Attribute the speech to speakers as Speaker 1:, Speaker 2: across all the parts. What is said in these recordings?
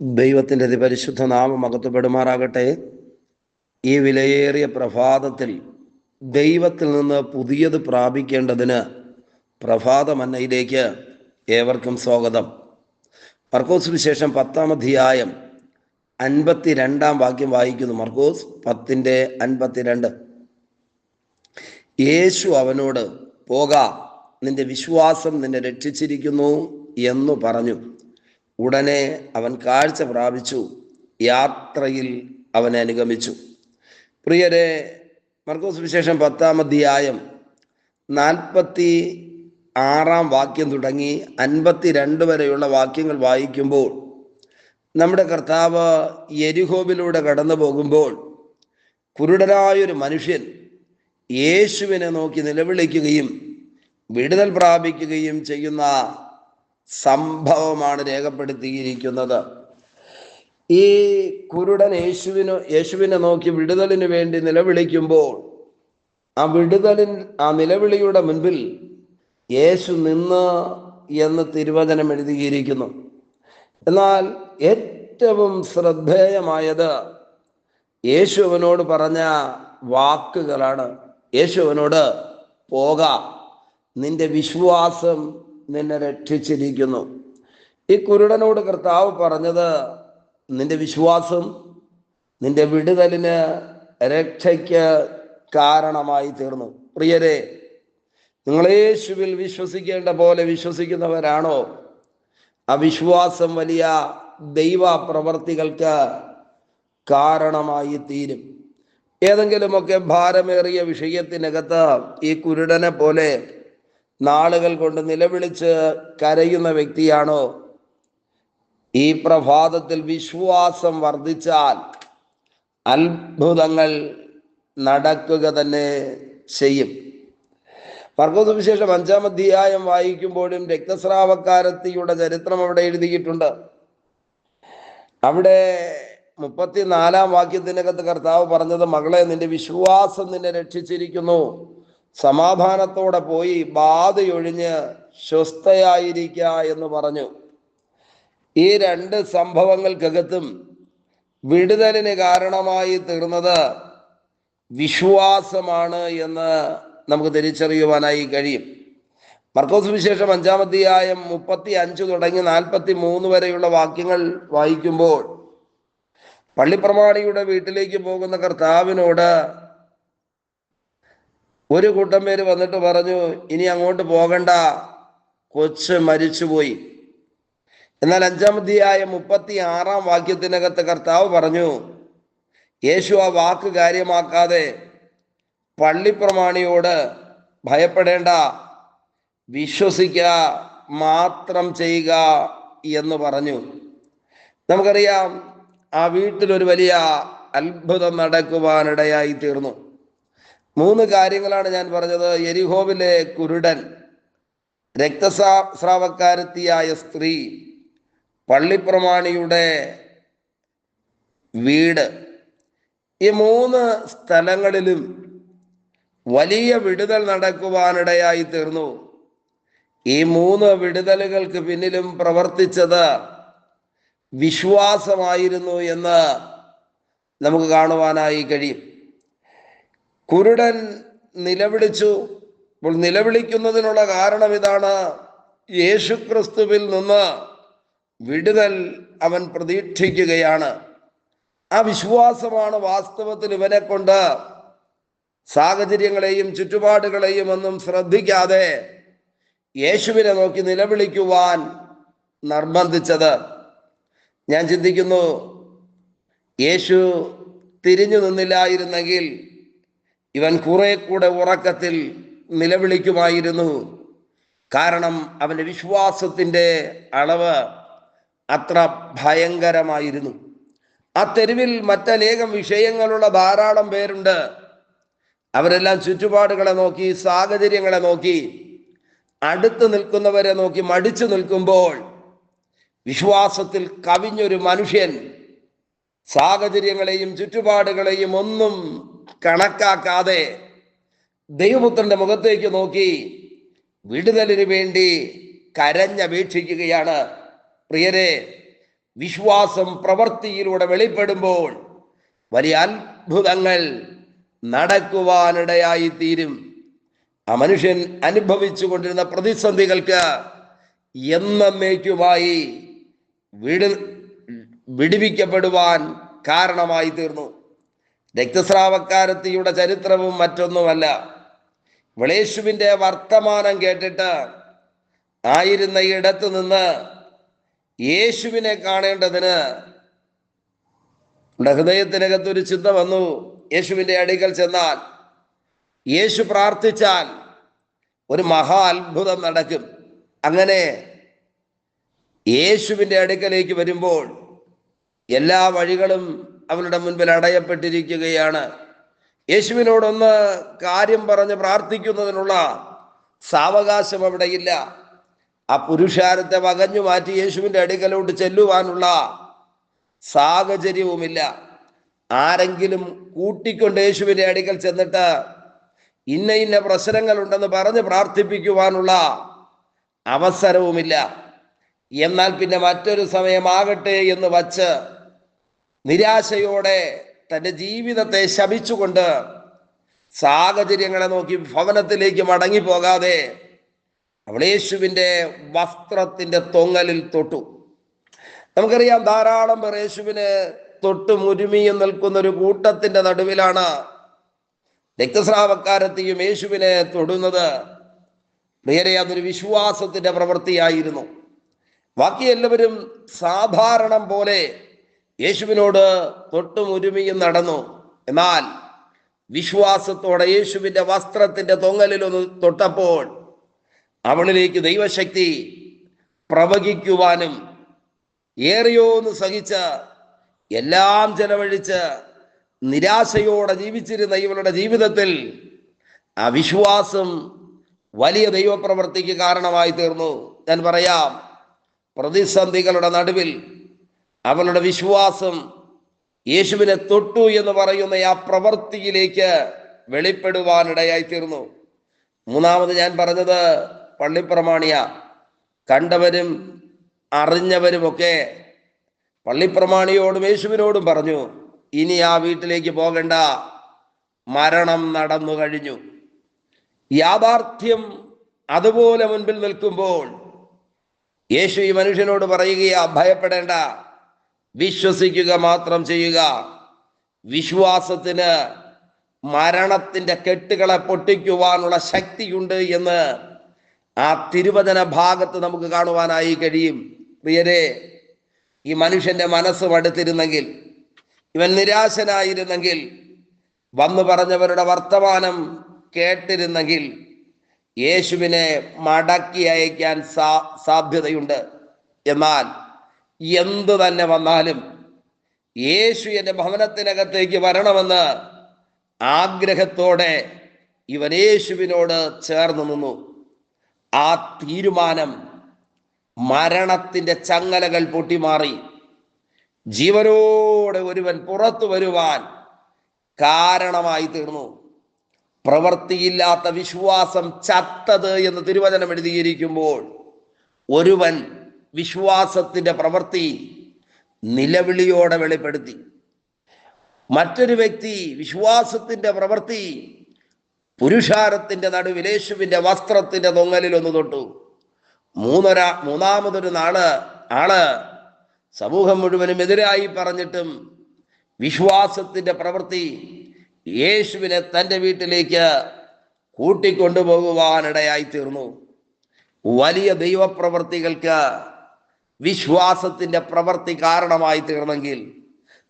Speaker 1: ദൈവത്തിന്റെ അതിപരിശുദ്ധ നാമം അകത്തുപെടുമാറാകട്ടെ ഈ വിലയേറിയ പ്രഭാതത്തിൽ ദൈവത്തിൽ നിന്ന് പുതിയത് പ്രാപിക്കേണ്ടതിന് പ്രഭാതമന്നയിലേക്ക് ഏവർക്കും സ്വാഗതം. മർക്കോസ് വിശേഷം പത്താം അധ്യായം അൻപത്തി രണ്ടാം വാക്യം വായിക്കുന്നു. മർക്കോസ് പത്തിന്റെ അൻപത്തിരണ്ട്. യേശു അവനോട് പോകാം നിന്റെ വിശ്വാസം നിന്നെ രക്ഷിച്ചിരിക്കുന്നു എന്നു പറഞ്ഞു. ഉടനെ അവൻ കാഴ്ച പ്രാപിച്ചു. യാത്രയിൽ അവനെ അനുഗമിച്ചു. പ്രിയരെ മർക്കോസ് വിശേഷം പത്താം അധ്യായം നാൽപ്പത്തി ആറാം വാക്യം തുടങ്ങി അൻപത്തി രണ്ട് വരെയുള്ള വാക്യങ്ങൾ വായിക്കുമ്പോൾ നമ്മുടെ കർത്താവ് എരിഹോബിലൂടെ കടന്നു പോകുമ്പോൾ കുരുടനായൊരു മനുഷ്യൻ യേശുവിനെ നോക്കി നിലവിളിക്കുകയും വിടുതൽ പ്രാപിക്കുകയും ചെയ്യുന്ന സംഭവമാണ് രേഖപ്പെടുത്തിയിരിക്കുന്നത്. ഈ കുരുടൻ യേശുവിന് യേശുവിനെ നോക്കി വിടുതലിന് വേണ്ടി നിലവിളിക്കുമ്പോൾ ആ വിടുതലിൻ ആ നിലവിളിയുടെ മുൻപിൽ യേശു നിന്ന് എന്ന് തിരുവചനം എഴുതിയിരിക്കുന്നു. എന്നാൽ ഏറ്റവും ശ്രദ്ധേയമായത് യേശു അവനോട് പറഞ്ഞ വാക്കുകളാണ്. യേശു അവനോട് പോക നിന്റെ വിശ്വാസം നിന്നെ രക്ഷിച്ചിരിക്കുന്നു. ഈ കുരുടനോട് കർത്താവ് പറഞ്ഞത് നിന്റെ വിശ്വാസം നിന്റെ വിടുതലിന് രക്ഷയ്ക്ക് കാരണമായി തീർന്നു. പ്രിയരെ നിങ്ങൾ യേശുവിൽ വിശ്വസിക്കേണ്ട പോലെ വിശ്വസിക്കുന്നവരാണോ? ആ വിശ്വാസം വലിയ ദൈവ പ്രവർത്തികൾക്ക് കാരണമായി തീരും. ഏതെങ്കിലുമൊക്കെ ഭാരമേറിയ വിഷയത്തിനകത്ത് ഈ കുരുടനെ പോലെ നാളുകൾ കൊണ്ട് നിലവിളിച്ച് കരയുന്ന വ്യക്തിയാണോ? ഈ പ്രഭാതത്തിൽ വിശ്വാസം വർദ്ധിച്ചാൽ അത്ഭുതങ്ങൾ നടക്കുക തന്നെ ചെയ്യും. മർക്കോസ് വിശേഷം അഞ്ചാം അധ്യായം വായിക്കുമ്പോഴും രക്തസ്രാവക്കാരത്തിയുടെ ചരിത്രം അവിടെ എഴുതിയിട്ടുണ്ട്. അവിടെ മുപ്പത്തിനാലാം വാക്യത്തിനകത്ത് കർത്താവ് പറഞ്ഞത് മകളെ നിന്റെ വിശ്വാസം നിന്നെ രക്ഷിച്ചിരിക്കുന്നു. സമാധാനത്തോടെ പോയി ബാധയൊഴിഞ്ഞ് സ്വസ്ഥയായിരിക്ക എന്ന് പറഞ്ഞു. ഈ രണ്ട് സംഭവങ്ങൾക്കകത്തും വിടുതലിന് കാരണമായി തീർന്നത് വിശ്വാസമാണ് എന്ന് നമുക്ക് തിരിച്ചറിയുവാനായി കഴിയും. മർക്കോസ് വിശേഷം അഞ്ചാം അധ്യായം മുപ്പത്തി അഞ്ച് തുടങ്ങി നാൽപ്പത്തി മൂന്ന് വരെയുള്ള വാക്യങ്ങൾ വായിക്കുമ്പോൾ പള്ളിപ്രമാണിയുടെ വീട്ടിലേക്ക് പോകുന്ന കർത്താവിനോട് ഒരു കൂട്ടം പേര് വന്നിട്ട് പറഞ്ഞു ഇനി അങ്ങോട്ട് പോകണ്ട. കൊച്ച് മരിച്ചുപോയി. എന്നാൽ അഞ്ചാമതിയായ മുപ്പത്തി ആറാം വാക്യത്തിനകത്ത് കർത്താവ് പറഞ്ഞു യേശു ആ വാക്ക് കാര്യമാക്കാതെ പള്ളിപ്രമാണിയോട് ഭയപ്പെടേണ്ട. വിശ്വസിക്കുക മാത്രം ചെയ്യുക എന്ന് പറഞ്ഞു. നമുക്കറിയാം ആ വീട്ടിലൊരു വലിയ അത്ഭുതം നടക്കുവാനിടയായി തീർന്നു. മൂന്ന് കാര്യങ്ങളാണ് ഞാൻ പറഞ്ഞത്. എരിഹോവിലെ കുരുടൻ രക്തസ്രാവക്കാരത്തിയായ സ്ത്രീ പള്ളിപ്രമാണിയുടെ വീട് ഈ മൂന്ന് സ്ഥലങ്ങളിലും വലിയ വിടുതൽ നടക്കുവാനിടയായി തീർന്നു. ഈ മൂന്ന് വിടുതലുകൾക്ക് പിന്നിലും പ്രവർത്തിച്ചത് വിശ്വാസമായിരുന്നു എന്ന് നമുക്ക് കാണുവാനായി കഴിയും. കുരുടൻ നിലവിളിച്ചു. അപ്പോൾ നിലവിളിക്കുന്നതിനുള്ള കാരണം ഇതാണ്. യേശുക്രിസ്തുവിൽ നിന്ന് വിടുതൽ അവൻ പ്രതീക്ഷിക്കുകയാണ്. ആ വിശ്വാസമാണ് വാസ്തവത്തിൽ ഇവനെ കൊണ്ട് സാഹചര്യങ്ങളെയും ചുറ്റുപാടുകളെയും ഒന്നും ശ്രദ്ധിക്കാതെ യേശുവിനെ നോക്കി നിലവിളിക്കുവാൻ നിർബന്ധിച്ചത്. ഞാൻ ചിന്തിക്കുന്നു യേശു തിരിഞ്ഞു നിന്നില്ലായിരുന്നെങ്കിൽ ഇവൻ കുറെ കൂടെ ഉറക്കത്തിൽ നിലവിളിക്കുമായിരുന്നു. കാരണം അവന്റെ വിശ്വാസത്തിന്റെ അളവ് അത്ര ഭയങ്കരമായിരുന്നു. ആ തെരുവിൽ മറ്റനേകം വിഷയങ്ങളുള്ള ധാരാളം പേരുണ്ട്. അവരെല്ലാം ചുറ്റുപാടുകളെ നോക്കി സാഹചര്യങ്ങളെ നോക്കി അടുത്ത് നിൽക്കുന്നവരെ നോക്കി മടിച്ചു നിൽക്കുമ്പോൾ വിശ്വാസത്തിൽ കവിഞ്ഞൊരു മനുഷ്യൻ സാഹചര്യങ്ങളെയും ചുറ്റുപാടുകളെയും ഒന്നും കണക്കാക്കാതെ ദൈവപുത്രന്റെ മുഖത്തേക്ക് നോക്കി വിടുതലിന് വേണ്ടി കരഞ്ഞപേക്ഷിക്കുകയാണ്. പ്രിയരെ വിശ്വാസം പ്രവൃത്തിയിലൂടെ വെളിപ്പെടുമ്പോൾ വലിയ അത്ഭുതങ്ങൾ നടക്കുവാനിടയായി തീരും ആ മനുഷ്യൻ അനുഭവിച്ചു കൊണ്ടിരുന്ന പ്രതിസന്ധികൾക്ക് എന്നേക്കുമായി വിടു വിടുവിക്കപ്പെടുവാൻ കാരണമായി തീർന്നു രക്തസ്രാവക്കാരത്തിയുടെ ചരിത്രവും മറ്റൊന്നുമല്ല. വിളേശുവിന്റെ വർത്തമാനം കേട്ടിട്ട് ആയിരുന്ന ഇടത്ത് നിന്ന് യേശുവിനെ കാണേണ്ടതിന് ഹൃദയത്തിനകത്തൊരു ചിന്ത വന്നു. യേശുവിന്റെ അടുക്കൽ ചെന്നാൽ യേശു പ്രാർത്ഥിച്ചാൽ ഒരു മഹാ അത്ഭുതം നടക്കും. അങ്ങനെ യേശുവിന്റെ അടുക്കലേക്ക് വരുമ്പോൾ എല്ലാ വഴികളും അവരുടെ മുൻപിൽ അടയപ്പെട്ടിരിക്കുകയാണ്. യേശുവിനോടൊന്ന് കാര്യം പറഞ്ഞ് പ്രാർത്ഥിക്കുന്നതിനുള്ള സാവകാശം അവിടെയില്ല ആ പുരുഷാരത്തെ വകഞ്ഞു മാറ്റി യേശുവിന്റെ അടുക്കലോട്ട് ചെല്ലുവാനുള്ള സാഹചര്യവുമില്ല. ആരെങ്കിലും കൂട്ടിക്കൊണ്ട് യേശുവിന്റെ അടുക്കൽ ചെന്നിട്ട് ഇന്ന ഇന്ന പ്രശ്നങ്ങളുണ്ടെന്ന് പറഞ്ഞ് പ്രാർത്ഥിപ്പിക്കുവാനുള്ള അവസരവുമില്ല. എന്നാൽ പിന്നെ മറ്റൊരു സമയമാകട്ടെ എന്ന് വച്ച് നിരാശയോടെ തന്റെ ജീവിതത്തെ ശപിച്ചുകൊണ്ട് സാഹചര്യങ്ങളെ നോക്കി ഭവനത്തിലേക്ക് മടങ്ങി പോകാതെ അവൾ യേശുവിന്റെ വസ്ത്രത്തിന്റെ തൊങ്ങലിൽ തൊട്ടു. നമുക്കറിയാം ധാരാളം പേർ യേശുവിന് തൊട്ട് മുരുമിയും നിൽക്കുന്ന ഒരു കൂട്ടത്തിന്റെ നടുവിലാണ് രക്തസ്രാവക്കാരത്തെയും യേശുവിനെ തൊടുന്നത്. വേറെ അതൊരു വിശ്വാസത്തിന്റെ പ്രവൃത്തിയായിരുന്നു. ബാക്കി എല്ലാവരും സാധാരണം പോലെ യേശുവിനോട് തൊട്ടും ഒരുമിയും നടന്നു. എന്നാൽ വിശ്വാസത്തോടെ യേശുവിന്റെ വസ്ത്രത്തിന്റെ തൊങ്ങലിൽ ഒന്ന് തൊട്ടപ്പോൾ അവളിലേക്ക് ദൈവശക്തി പ്രവഹിക്കുവാനും ഏറിയോന്ന് സഹിച്ച് എല്ലാം ചെലവഴിച്ച് നിരാശയോടെ ജീവിച്ചിരുന്ന ഇവളുടെ ജീവിതത്തിൽ ആ വിശ്വാസം വലിയ ദൈവപ്രവർത്തിക്ക് കാരണമായി തീർന്നു. ഞാൻ പറയാം പ്രതിസന്ധികളുടെ നടുവിൽ അവളുടെ വിശ്വാസം യേശുവിനെ തൊട്ടു എന്ന് പറയുന്ന ആ പ്രവൃത്തിയിലേക്ക് വെളിപ്പെടുവാനിടയായി തീർന്നു മൂന്നാമത് ഞാൻ പറഞ്ഞത് പള്ളിപ്രമാണിയ. കണ്ടവരും അറിഞ്ഞവരുമൊക്കെ പള്ളിപ്രമാണിയോടും യേശുവിനോടും പറഞ്ഞു ഇനി ആ വീട്ടിലേക്ക് പോകണ്ട. മരണം നടന്നു കഴിഞ്ഞു. യാഥാർത്ഥ്യം അതുപോലെ മുൻപിൽ നിൽക്കുമ്പോൾ യേശു ഈ മനുഷ്യനോട് പറയുകയാ ഭയപ്പെടേണ്ട. വിശ്വസിക്കുക മാത്രം ചെയ്യുക. വിശ്വാസത്തിന് മരണത്തിന്റെ കെട്ടുകളെ പൊട്ടിക്കുവാനുള്ള ശക്തിയുണ്ട് എന്ന് ആ തിരുവചന ഭാഗത്ത് നമുക്ക് കാണുവാനായി കഴിയും. പ്രിയരെ ഈ മനുഷ്യന്റെ മനസ്സ് മടുത്തിരുന്നെങ്കിൽ ഇവൻ നിരാശനായിരുന്നെങ്കിൽ വന്നു പറഞ്ഞവരുടെ വർത്തമാനം കേട്ടിരുന്നെങ്കിൽ യേശുവിനെ മടക്കി അയക്കാൻ സാ സാധ്യതയുണ്ട്. എന്നാൽ എന്തു തന്നെ വന്നാലും യേശു എന്റെ ഭവനത്തിനകത്തേക്ക് വരണമെന്ന് ആഗ്രഹത്തോടെ ഇവൻ യേശുവിനോട് ചേർന്ന് നിന്നു. ആ തീരുമാനം മരണത്തിന്റെ ചങ്ങലകൾ പൊട്ടിമാറി. ജീവനോടെ ഒരുവൻ പുറത്തു വരുവാൻ കാരണമായി തീർന്നു. പ്രവൃത്തിയില്ലാത്ത വിശ്വാസം ചത്തത് എന്ന് തിരുവചനം എഴുതിയിരിക്കുമ്പോൾ ഒരുവൻ വിശ്വാസത്തിന്റെ പ്രവൃത്തി നിലവിളിയോടെ വെളിപ്പെടുത്തി. മറ്റൊരു വ്യക്തി വിശ്വാസത്തിന്റെ പ്രവൃത്തി പുരുഷാരത്തിന്റെ നടുവിൽ വസ്ത്രത്തിന്റെ തൊങ്ങലിൽ ഒന്ന് തൊട്ടു. മൂന്നൊരാ മൂന്നാമതൊരു നാൾ ആൾ സമൂഹം മുഴുവനും എതിരായി പറഞ്ഞിട്ടും വിശ്വാസത്തിന്റെ പ്രവൃത്തി യേശുവിനെ തന്റെ വീട്ടിലേക്ക് കൂട്ടിക്കൊണ്ടുപോകുവാനിടയായി തീർന്നു. വലിയ ദൈവപ്രവർത്തികൾക്ക് വിശ്വാസത്തിന്റെ പ്രവൃത്തി കാരണമായി തീർന്നെങ്കിൽ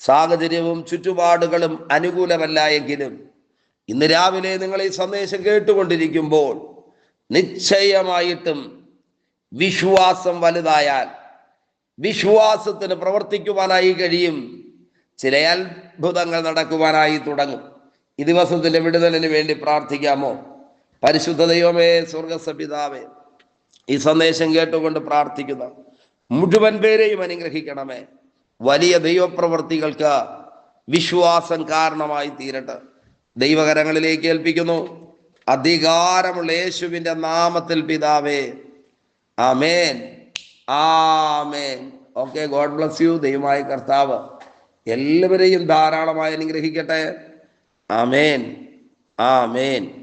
Speaker 1: സാഹചര്യവും ചുറ്റുപാടുകളും അനുകൂലമല്ല എങ്കിലും ഇന്ന് രാവിലെ നിങ്ങൾ ഈ സന്ദേശം കേട്ടുകൊണ്ടിരിക്കുമ്പോൾ നിശ്ചയമായിട്ടും വിശ്വാസം വലുതായാൽ വിശ്വാസത്തിന് പ്രവർത്തിക്കുവാനായി കഴിയും ചില അത്ഭുതങ്ങൾ നടക്കുവാനായി തുടങ്ങും. ഈ ദിവസത്തിന്റെ വിടുതലിന് വേണ്ടി പ്രാർത്ഥിക്കാമോ? പരിശുദ്ധ ദൈവമേ സ്വർഗസപിതാവേ ഈ സന്ദേശം കേട്ടുകൊണ്ട് പ്രാർത്ഥിക്കുന്ന. മുഴുവൻ പേരെയും അനുഗ്രഹിക്കണമേ. വലിയ ദൈവപ്രവർത്തികൾക്ക് വിശ്വാസം കാരണമായി തീരട്ടെ. ദൈവകരങ്ങളിലേക്ക് ഏൽപ്പിക്കുന്നു. അധികാരമുള്ള യേശുവിന്റെ നാമത്തിൽ പിതാവേ. ആമേൻ. ആമേൻ. Okay God bless you. ദൈവമായ കർത്താവ് എല്ലാവരെയും ധാരാളമായി അനുഗ്രഹിക്കട്ടെ. ആമേൻ. ആമേൻ.